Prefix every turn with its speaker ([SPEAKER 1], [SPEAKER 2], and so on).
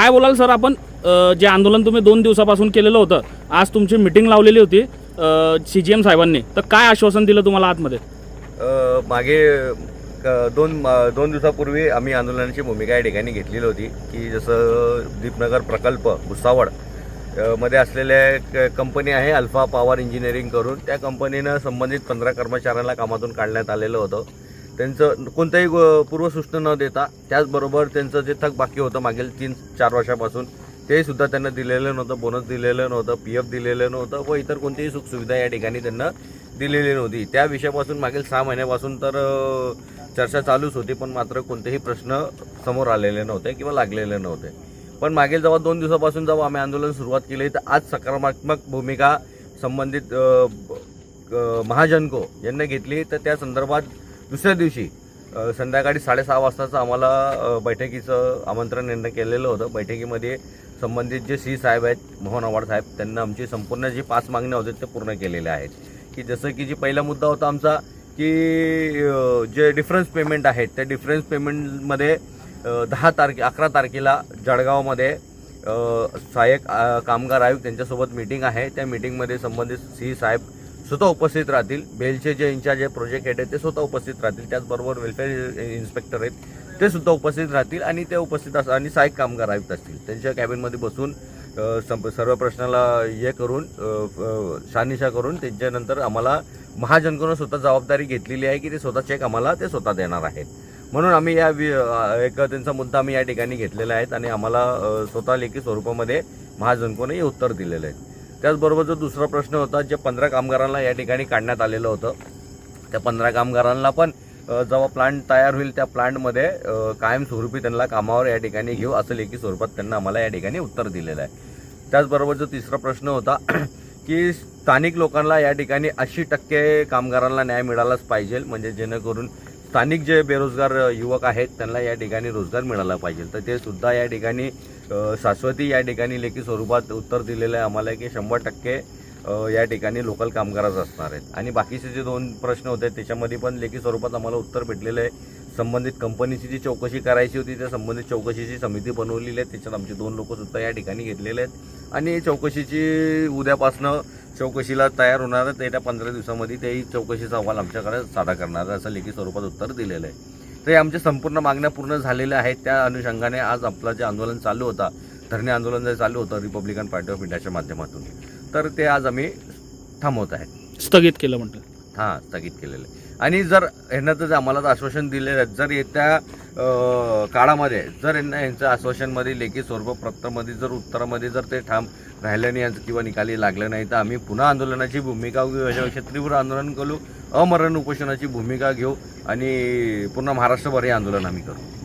[SPEAKER 1] काय बोलाल सर आपण? जे आंदोलन तुम्ही दोन दिवसापासून केलेलं होतं आज तुमची मिटिंग लावलेली होती सी जी एम साहेबांनी. तर काय आश्वासन दिलं तुम्हाला आतमध्ये?
[SPEAKER 2] मागे क- दोन दोन दिवसापूर्वी आम्ही आंदोलनाची भूमिका या ठिकाणी घेतलेली होती की जसं दीपनगर प्रकल्प भुसावळमध्ये असलेल्या क- कंपनी आहे अल्फा पॉवर इंजिनिअरिंग करून त्या कंपनीनं संबंधित पंधरा कर्मचाऱ्यांना कामातून काढण्यात आलेलं होतं. त्यांचं कोणत्याही पूर्वसूचना न देता त्याचबरोबर त्यांचं जे थक बाकी होतं मागील तीन चार वर्षापासून ते सुद्धा त्यांना दिलेलं नव्हतं बोनस दिलेलं नव्हतं पी एफ दिलेलं नव्हतं व इतर कोणतीही सुखसुविधा या ठिकाणी त्यांना दिलेली नव्हती. त्या विषयापासून मागील सहा महिन्यापासून तर चर्चा चालूच होती पण मात्र कोणतेही प्रश्न समोर आलेले नव्हते किंवा लागलेले नव्हते. पण मागील जेव्हा दोन दिवसापासून जेव्हा आम्ही आंदोलन सुरुवात केली तर आज सकारात्मक भूमिका संबंधित महाजनको यांनी घेतली. तर त्या संदर्भात दुसऱ्या दिवशी संध्याकाळी साडेसहा वाजताचं आम्हाला बैठकीचं आमंत्रण यांनी केलेलं होतं. बैठकीमध्ये संबंधित जे सी साहेब आहेत मोहन आव्हाड साहेब त्यांना आमची संपूर्ण जी पाच मागण्या होत्या ते पूर्ण केलेल्या आहेत. की जसं की जी पहिला मुद्दा होता आमचा की जे डिफरन्स पेमेंट आहेत त्या डिफरन्स पेमेंटमध्ये दहा तारखे अकरा तारखेला जळगावमध्ये सहाय्यक कामगार आयोग त्यांच्यासोबत मीटिंग आहे. त्या मीटिंगमध्ये संबंधित सी साहेब स्वतः उपस्थित राहतील. बेलचे जे इंचार्ज आहे प्रोजेक्ट हेड आहेत ते स्वतः उपस्थित राहतील. त्याचबरोबर वेलफेअर इन्स्पेक्टर आहेत ते सुद्धा उपस्थित राहतील आणि ते उपस्थित अस आणि सहाय्यक कामगार आयुक्त असतील. त्यांच्या कॅबिनमध्ये बसून सर्व प्रश्नाला हे करून शानिशा शहानिशा करून त्यांच्यानंतर आम्हाला महाजनकोनं स्वतः जबाबदारी घेतलेली आहे की ते स्वतः चेक आम्हाला ते स्वतः देणार आहेत. म्हणून आम्ही या वि- एक त्यांचा मुद्दा आम्ही या ठिकाणी घेतलेला आहे आणि आम्हाला स्वतः लेखी स्वरूपामध्ये महाजनकोने हे उत्तर दिलेलं आहे. त्याचबरोबर जो दुसरा प्रश्न होता जे पंधरा कामगारांना या ठिकाणी काढण्यात आलेलं होतं त्या पंधरा कामगारांना पण जेव्हा प्लांट तयार होईल त्या प्लांटमध्ये कायमस्वरूपी त्यांना कामावर या ठिकाणी घेऊ असं लेखी स्वरूपात त्यांना आम्हाला या ठिकाणी उत्तर दिलेलं आहे. त्याचबरोबर जो तिसरा प्रश्न होता की स्थानिक लोकांना या ठिकाणी ऐंशी टक्के कामगारांना न्याय मिळालाच पाहिजे म्हणजे जेणेकरून स्थानिक जे बेरोजगार युवक आहेत त्यांना या ठिकाणी रोजगार मिळाला पाहिजे. तर ते सुद्धा या ठिकाणी शाश्वती या ठिकाणी लेखी स्वरूपात उत्तर दिलेलं आहे आम्हाला की शंभर टक्के या ठिकाणी लोकल कामगारच असणार आहेत. आणि बाकीचे जे दोन प्रश्न होते त्याच्यामध्ये पण लेखी स्वरूपात आम्हाला उत्तर भेटलेलं आहे. संबंधित कंपनीची जी चौकशी करायची होती त्या संबंधित चौकशीची समिती बनवलेली आहे. त्याच्यात आमचे दोन लोकसुद्धा या ठिकाणी घेतलेले आहेत. आणि चौकशीची उद्यापासनं चौकशीला तयार होणार आहे येत्या पंधरा दिवसामध्ये तेही चौकशीचा अहवाल आमच्याकडे सादर करणार आहे असं लेखी स्वरूपात उत्तर दिलेलं आहे. तर हे आमच्या संपूर्ण मागण्या पूर्ण झालेल्या आहेत. त्या अनुषंगाने आज आपलं जे आंदोलन चालू होता धरणे आंदोलन जे चालू होतं रिपब्लिकन पार्टी ऑफ इंडियाच्या माध्यमातून तर ते आज आम्ही थांबवत आहे.
[SPEAKER 1] स्थगित केलं म्हणतं
[SPEAKER 2] हां स्थगित केलेलं आहे. आणि जर यांना तर आम्हाला आश्वासन दिलेलं आहे. जर येत्या काळामध्ये जर यांना यांचं आश्वासनमध्ये लेखी स्वरूप प्रत्यमध्ये जर उत्तरामध्ये जर ते ठाम राहिलं नाही यांचं किंवा निकाली लागलं नाही तर आम्ही पुन्हा आंदोलनाची भूमिका घेऊ. याच्यापेक्षा तीव्र आंदोलन करू. अमरण उपोषणाची भूमिका घेऊ. आणि पुन्हा महाराष्ट्रभर हे आंदोलन आम्ही करू.